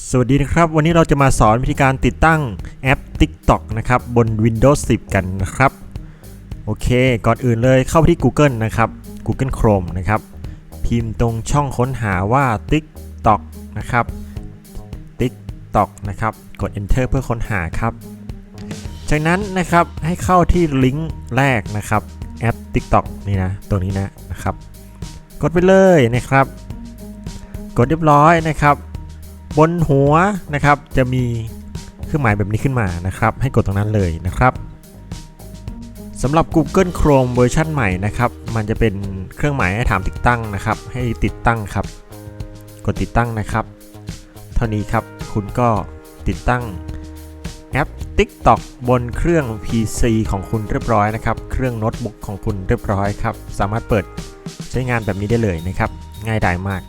สวัสดีนะครับ วันนี้เราจะมาสอนวิธีการติดตั้งแอป TikTok นะครับ บน Windows 10 กันนะครับ โอเค ก่อนอื่นเลยเข้าไปที่ Google นะครับ Google Chrome นะครับ พิมพ์ตรงช่องค้นหาว่า TikTok นะครับ TikTok นะครับ กด Enter เพื่อค้นหาครับ จากนั้นนะครับให้เข้าที่ลิงก์แรกนะครับแอป TikTok นี่นะ ตัวนี้นะนะครับ กดไปเลยนะครับ กดเรียบร้อยนะครับ บนหัวนะครับจะมีเครื่องหมายแบบนี้ขึ้นมานะครับ ให้กดตรงนั้นเลยนะครับสำหรับ Google Chrome เวอร์ชันใหม่นะครับ มันจะเป็นเครื่องหมายให้ถามติดตั้งนะครับ ให้ติดตั้งครับ กดติดตั้งนะครับ เท่านี้ครับคุณก็ติดตั้งแอป TikTok บนเครื่อง PC ของคุณเรียบร้อยนะครับ เครื่องโน้ตบุ๊กของคุณเรียบร้อยครับ สามารถเปิดใช้งานแบบนี้ได้เลยนะครับ ง่ายดายมาก